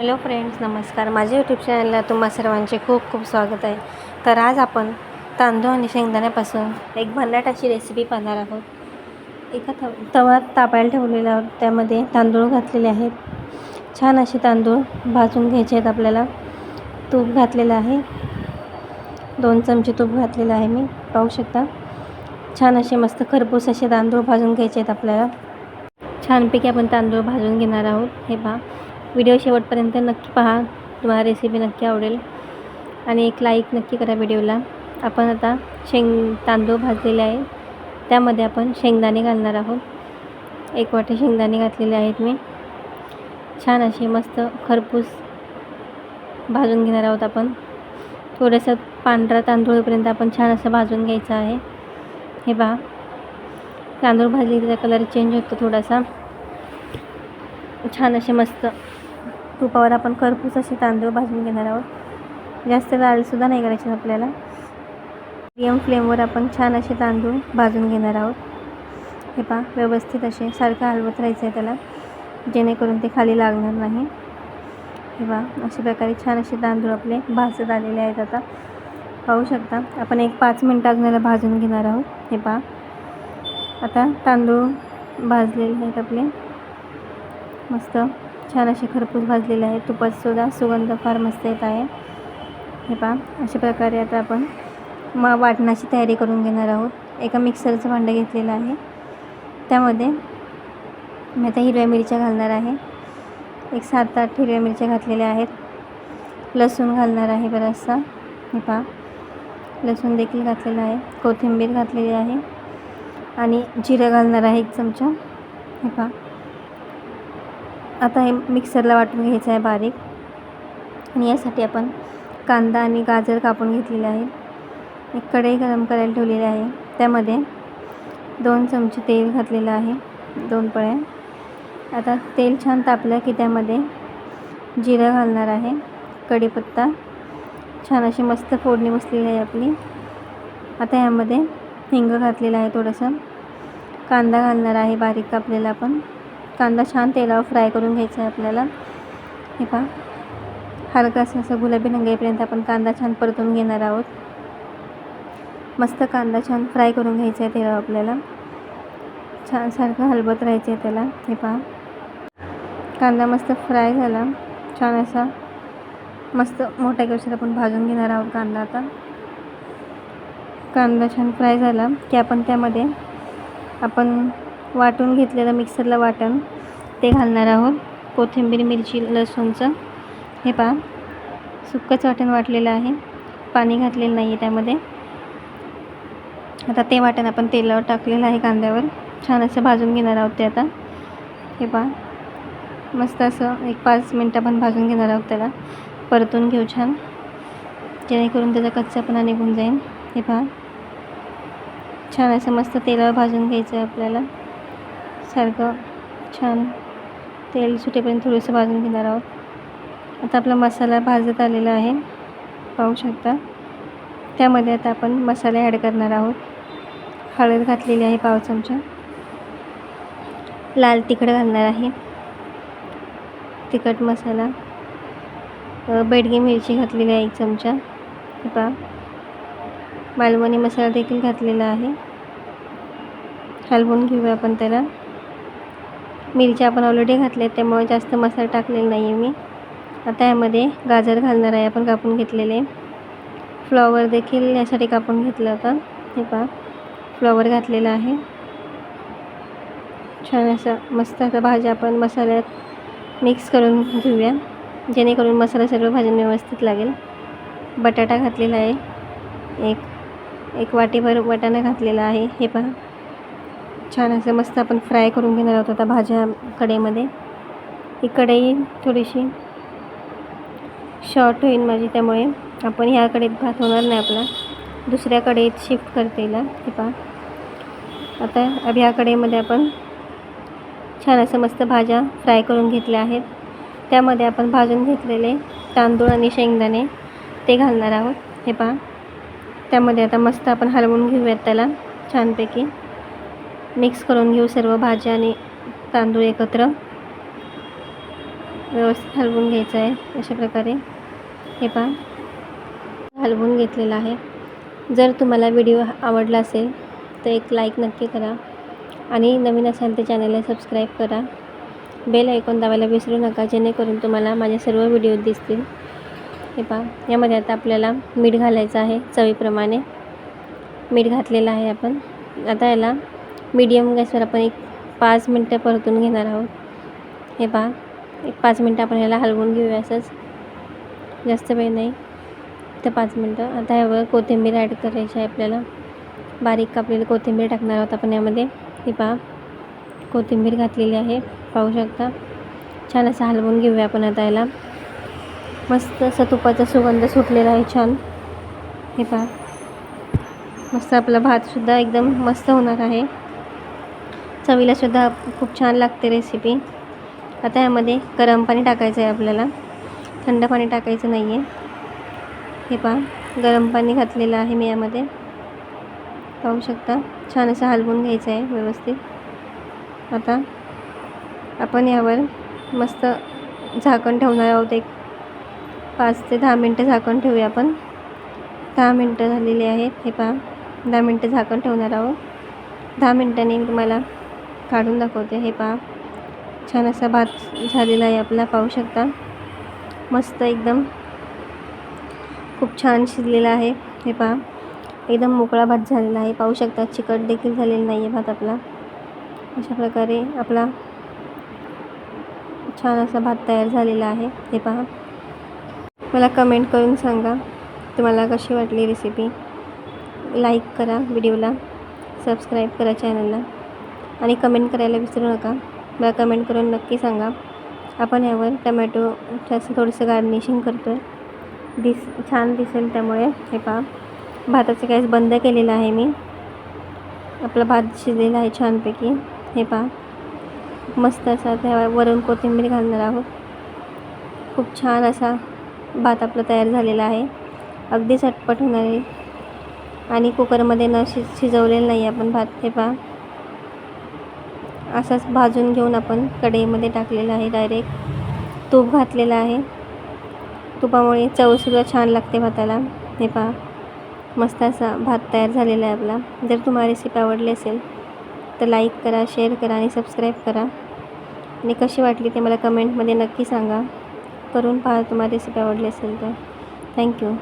Hello friends नमस्कार. माझ्या YouTube चॅनलला तुम्हा सर्वांचे खूप खूप स्वागत आहे. तर आज आपण तांदूळ आणि शेंगदाण्यापासून एक भन्नाट अशी रेसिपी पाहणार आहोत. एका तव तवा तापायला ठेवलेला आहोत. त्यामध्ये तांदूळ घातलेले आहेत. छान असे तांदूळ भाजून घ्यायचे आहेत आपल्याला. तूप घातलेलं आहे. दोन चमचे तूप घातलेलं आहे मी. पाहू शकता? छान असे मस्त खरपूस असे तांदूळ भाजून घ्यायचे आहेत आपल्याला. छानपैकी आपण तांदूळ भाजून घेणार आहोत. हे पहा. व्हिडिओ शेवटपर्यंत नक्की पहा. तुम्हाला रेसिपी नक्की आवडेल. आणि एक लाईक नक्की करा व्हिडिओला. आपण आता शेंग तांदूळ भाजलेले आहे त्यामध्ये आपण शेंगदाणे घालणार आहोत. एक वाटी शेंगदाणे घातलेले आहेत मी. छान असे मस्त खरपूस भाजून घेणार आहोत आपण. थोडंसं पांढरा तांदूळ होईपर्यंत आपण छान असं भाजून घ्यायचं आहे. हे पहा. तांदूळ भाजले त्याचा कलर चेंज होतो थोडासा. छान असे मस्त तुपावर आपण खरपूस असे तांदूळ भाजून घेणार आहोत. जास्त लालसुद्धा नाही करायचे आपल्याला. मिडियम फ्लेमवर आपण छान असे तांदूळ भाजून घेणार आहोत. हे पहा व्यवस्थित असे सारखं हलवत राहायचं आहे त्याला जेणेकरून ते खाली लागणार नाही. हे पहा अशा प्रकारे छान असे तांदूळ आपले भाजत आलेले आहेत आता. पाहू शकता आपण एक पाच मिनटं अजून याला भाजून घेणार आहोत. हे पहा आता तांदूळ भाजलेले आहेत आपले. मस्त. छान असे खरपूस भाजलेले आहेत. तुपातसुद्धा सुगंध फार मस्त येत आहे. हे पहा अशा प्रकारे आता आपण मग वाटणाची तयारी करून घेणार आहोत. एका मिक्सरचं भांडं घेतलेलं आहे. त्यामध्ये मी आता हिरव्या मिरच्या घालणार आहे. एक सात आठ हिरव्या मिरच्या घातलेल्या आहेत. लसूण घालणार आहे बराचसा. हे पहा लसूण देखील घातलेला आहे. कोथिंबीर घातलेली आहे. आणि जिरं घालणार आहे एक चमचा. हे पहा आता हे मिक्सरला वाटून घ्यायचं आहे बारीक. आणि यासाठी आपण कांदा आणि गाजर कापून घेतलेले आहे एक कढई गरम करायला ठेवलेली आहे. त्यामध्ये दोन चमचे तेल घातलेलं आहे. दोन पळ्या. आता तेल छान तापलं की त्यामध्ये जिरं घालणार आहे. कढीपत्ता. छान अशी मस्त फोडणी बसलेली आहे आपली. आता यामध्ये हिंग घातलेलं आहे थोडंसं. कांदा घालणार आहे बारीक कापलेला आपण. कांदा छान तेलावर फ्राय करून घ्यायचा आहे आपल्याला. हे पहा. हलकासा असं गुलाबी रंग येईपर्यंत आपण कांदा छान परतून घेणार आहोत. मस्त कांदा छान फ्राय करून घ्यायचा आहे तेलावर आपल्याला. छान सारखं हलवत राहायचं आहे त्याला. हे पहा. कांदा मस्त फ्राय झाला. छान असा मस्त मोठ्या गॅसवर आपण भाजून घेणार आहोत कांदा आता. कांदा छान फ्राय झाला की आपण त्यामध्ये आपण वाटून घेतलेलं मिक्सरला वाटण ते घालणार आहोत. कोथिंबीर मिरची लसूणचं. हे पहा सुक्कंच वाटण वाटलेलं आहे. पाणी घातलेलं नाही आहे त्यामध्ये. आता ते वाटण आपण तेलावर टाकलेलं आहे कांद्यावर. छान असं भाजून घेणार आहोत ते आता. हे पहा मस्त असं एक पाच मिनटं आपण भाजून घेणार आहोत त्याला. परतून घेऊ छान. जेणेकरून त्याचा कच्चापणा निघून जाईल. हे पहा छान असं मस्त तेलावर भाजून घ्यायचं आहे आपल्याला. सारखं छान तेल सुटेपर्यंत थोडंसं भाजून घेणार आहोत. आता आपला मसाला भाजत आलेला आहे पाहू शकता. त्यामध्ये आता आपण मसाले ॲड करणार आहोत. हळद घातलेली आहे पाव चमचा. लाल तिखट घालणार आहे. तिखट मसाला. बेडगी मिरची घातलेली आहे एक चमचा. पहा. मालवणी मसाला देखील घातलेला आहे. हलवून घेऊया आपण त्याला. मिरच्या आपण ऑलरेडी घातल्या आहेत त्यामुळे जास्त मसाला टाकलेला नाही आहे मी. आता यामध्ये गाजर घालणार आहे आपण कापून घेतलेले. फ्लॉवर देखील यासाठी कापून घेतलं होतं. हे पहा फ्लॉवर घातलेला आहे. छान असं मस्त असं भाज्या आपण मसाल्यात मिक्स करून घेऊया. जेणेकरून मसाला सर्व भाज्या व्यवस्थित लागेल. बटाटा घातलेला आहे. एक एक वाटीभर वाटाणा घातलेला आहे. हे पहा. छान असं मस्त आपण फ्राय करून घेणार आहोत आता भाज्या कढईमध्ये. ही कढई थोडीशी शॉर्ट होईल माझी त्यामुळे आपण ह्या कढईत भात होणार नाही आपला. दुसऱ्या कढईत शिफ्ट करते येईल हे पहा. आता अब ह्या कढईमध्ये आपण छान असं मस्त भाज्या फ्राय करून घेतल्या आहेत. त्यामध्ये आपण भाजून घेतलेले तांदूळ आणि शेंगदाणे ते घालणार आहोत. हे पहा. त्यामध्ये आता मस्त आपण हलवून घेऊयात त्याला छानपैकी. मिक्स करून घेऊ सर्व भाज्या आणि तांदूळ एकत्र. व्यवस्थित हलवून घ्यायचं आहे अशा प्रकारे. हे पहा. हलवून घेतलेलं आहे. जर तुम्हाला व्हिडिओ आवडला असेल तर एक लाईक नक्की करा आणि नवीन असाल तर चॅनलला सबस्क्राईब करा. बेल ऐकून दाबायला विसरू नका जेणेकरून तुम्हाला माझे सर्व व्हिडिओ दिसतील. हे पहा. यामध्ये आता आपल्याला मीठ घालायचं आहे चवीप्रमाणे. मीठ घातलेलं आहे आपण. आता याला मीडियम गॅसवर आपण एक पाच मिनटं परतून घेणार आहोत. हे पहा एक पाच मिनटं आपण ह्याला हलवून घेऊया असंच. जास्त वेळ नाही. तर पाच मिनटं. आता ह्यावर कोथिंबीर ॲड करायची आहे आपल्याला. बारीक कापलेली कोथिंबीर टाकणार आहोत आपण यामध्ये. हे पहा कोथिंबीर घातलेली आहे. पाहू शकता. छान असं हलवून घेऊया आपण आता याला मस्त असं तुपाचा सुगंध सुटलेला आहे छान. हे पहा. मस्त आपला भातसुद्धा एकदम मस्त होणार आहे. चवीलासुद्धा खूप छान लागते रेसिपी आता यामध्ये गरम पाणी टाकायचं आहे आपल्याला. थंड पाणी टाकायचं नाही आहे हे पहा गरम पाणी घातलेलं आहे मी यामध्ये. पाहू शकता छान असं हलवून घ्यायचं आहे व्यवस्थित. आता आपण यावर मस्त झाकण ठेवणार आहोत एक पाच ते दहा मिनटं झाकण ठेवूया आपण. दहा मिनटं झालेली आहेत. हे पहा दहा मिनटं झाकण ठेवणार आहोत. दहा मिनटांनी तुम्हाला काढून दाखवते. हे पहा. छान असा भात झालेला आहे आपला. पाहू शकता. मस्त एकदम. खूप छान शिजलेला आहे. हे पहा. एकदम मोकळा भात झालेला आहे. पाहू शकता. चिकट देखील झालेला नाही आहे भात आपला. अशा प्रकारे आपला छान असा भात तयार झालेला आहे. हे पहा. मला कमेंट करून सांगा. तुम्हाला कशी वाटली रेसिपी लाईक करा. व्हिडिओला सबस्क्राईब करा चॅनलला आणि कमेंट करायला विसरू नका. मला कमेंट करून नक्की सांगा. आपण यावर टमॅटो असं थोडंसं गार्निशिंग करतो आहे दिस छान दिसेल त्यामुळे. हे पहा. भाताचं गॅस बंद केलेला आहे मी. आपला भात शिजलेला आहे छानपैकी. हे पहा. मस्त असा त्या वरून कोथिंबीर घालणार आहोत. खूप छान असा भात आपला तयार झालेला आहे. अगदी झटपट होणार आहे. आणि कुकरमध्ये न शि शिजवलेलं नाही आपण भात. हे पहा. असाच भाजून घेऊन आपण कढईमध्ये टाकलेला आहे डायरेक्ट तूप घातलेलं आहे. तुपामुळे चवसुद्धा छान लागते भाताला. हे पहा मस्त असा भात तयार झालेला आहे आपला. जर तुम्हाला रेसिपी आवडली असेल तर लाईक करा शेअर करा आणि सबस्क्राईब करा. आणि कशी वाटली ते मला कमेंटमध्ये नक्की सांगा. करून पहा तुम्हाला रेसिपी आवडली असेल तर. थँक्यू